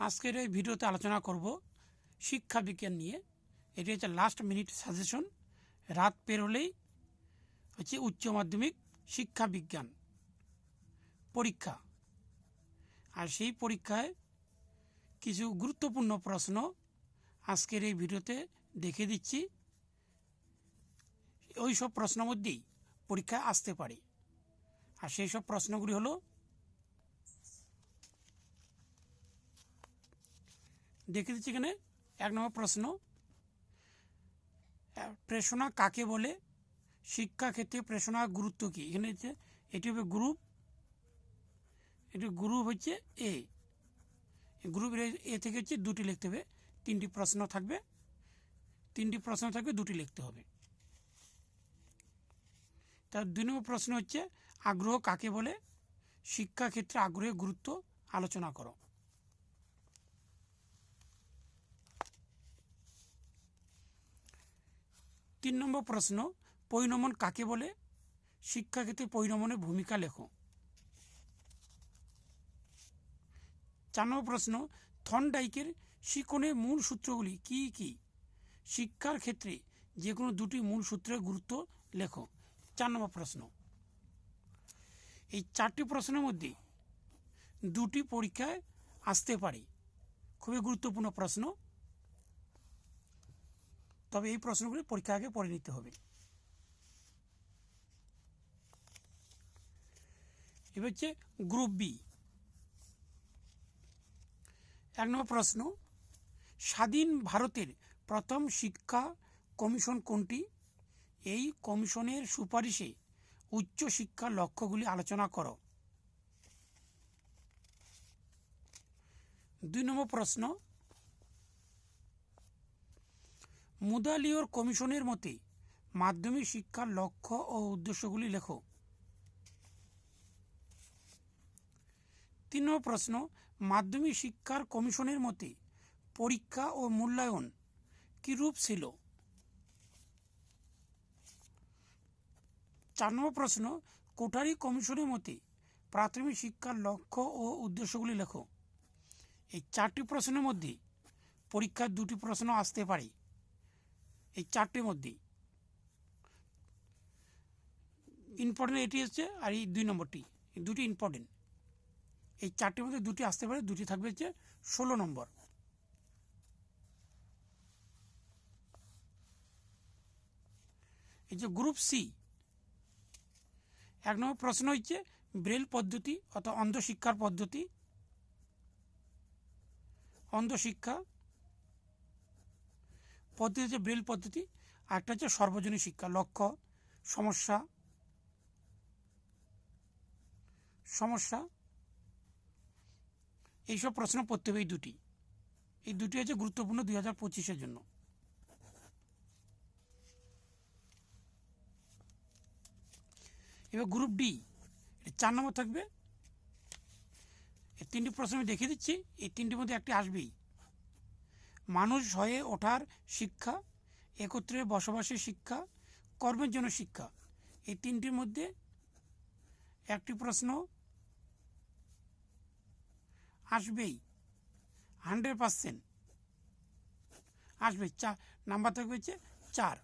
আজকের এই ভিডিওতে আলোচনা করব শিক্ষা বিজ্ঞান নিয়ে। এটি হচ্ছে লাস্ট মিনিট সাজেশন রাত পেরোলেই হচ্ছে উচ্চ মাধ্যমিক শিক্ষা বিজ্ঞান পরীক্ষা। আর সেই পরীক্ষায় কিছু গুরুত্বপূর্ণ প্রশ্ন আজকের এই ভিডিওতে দেখে দিচ্ছি। ওই সব প্রশ্ন মধ্যেই পরীক্ষায় আসতে পারে। আর সেই সব প্রশ্নগুলি হলো দেখে দিচ্ছি এখানে। এক নম্বর প্রশ্ন। প্রেষণা কাকে বলে? শিক্ষাক্ষেত্রে প্রেষণার গুরুত্ব কী? এখানে হচ্ছে, এটি হবে গ্রুপ এটি গ্রুপ হচ্ছে এ গ্রুপ এ থেকে হচ্ছে দুটি লিখতে হবে। তিনটি প্রশ্ন থাকবে। তিনটি প্রশ্ন থাকবে, দুটি লিখতে হবে। তার দুই নম্বর প্রশ্ন হচ্ছে, আগ্রহ কাকে বলে? শিক্ষাক্ষেত্রে আগ্রহের গুরুত্ব আলোচনা করো। তিন নম্বর প্রশ্ন পরিণমন কাকে বলে? শিক্ষাক্ষেত্রে পরিণমনের ভূমিকা লেখো। চার নম্বর প্রশ্ন, থনডাইকের শিকনের মূল সূত্রগুলি কি কি? শিক্ষার ক্ষেত্রে যে কোনো দুটি মূল সূত্রের গুরুত্ব লেখো। চার নম্বর প্রশ্ন, এই চারটি প্রশ্নের মধ্যে দুটি পরীক্ষায় আসতে পারে। খুবই গুরুত্বপূর্ণ প্রশ্ন। তবে এই প্রশ্নগুলি পরীক্ষা আগে পড়ে নিতে হবে। এবার হচ্ছে গ্রুপ বি। এক নম্বর প্রশ্ন, স্বাধীন ভারতের প্রথম শিক্ষা কমিশন কোনটি? এই কমিশনের সুপারিশে উচ্চ শিক্ষার লক্ষ্যগুলি আলোচনা করো। দুই নম্বর প্রশ্ন মুদালিওর কমিশনের মতে, মাধ্যমিক শিক্ষার লক্ষ্য ও উদ্দেশ্যগুলি লেখো। তিন প্রশ্ন, মাধ্যমিক শিক্ষার কমিশনের মতে, পরীক্ষা ও মূল্যায়ন কি রূপ ছিল? চার নম্বর প্রশ্ন কোঠারি কমিশনের মতে, প্রাথমিক শিক্ষার লক্ষ্য ও উদ্দেশ্যগুলি লেখো। এই চারটি প্রশ্নের মধ্যে পরীক্ষার দুটি প্রশ্ন আসতে পারে। এই চারটির মধ্যেই। ইম্পর্টেন্ট এটি হচ্ছে আর এই দুই নম্বরটি দুটি ইম্পর্টেন্ট এই চারটির মধ্যে দুটি আসতে পারে, দুটি থাকবে হচ্ছে ষোলো নম্বর। এই যে গ্রুপ সি এক নম্বর প্রশ্ন হচ্ছে ব্রেল পদ্ধতি অর্থাৎ অন্ধ শিক্ষার পদ্ধতি। অন্ধ শিক্ষা পদ্ধতি হচ্ছে ব্রেল পদ্ধতি একটা হচ্ছে সর্বজনীন শিক্ষা, লক্ষ্য, সমস্যা সমস্যা, এইসব প্রশ্ন পড়তে হবে এই দুটি। এই দুটি হচ্ছে গুরুত্বপূর্ণ দুই হাজার পঁচিশের জন্য। এবার গ্রুপ ডি চার নম্বর থাকবে। এই তিনটি প্রশ্ন আমি দেখিয়ে দিচ্ছি, এই তিনটির মধ্যে একটি আসবেই। মানুষ হয়ে ওঠার শিক্ষা, একত্রে বসবাসের শিক্ষা, কর্মের জন্য শিক্ষা। এই তিনটির মধ্যে একটি প্রশ্ন আসবেই হান্ড্রেড পার্সেন্ট আসবে। চার নাম্বার থাকবে হচ্ছে চার।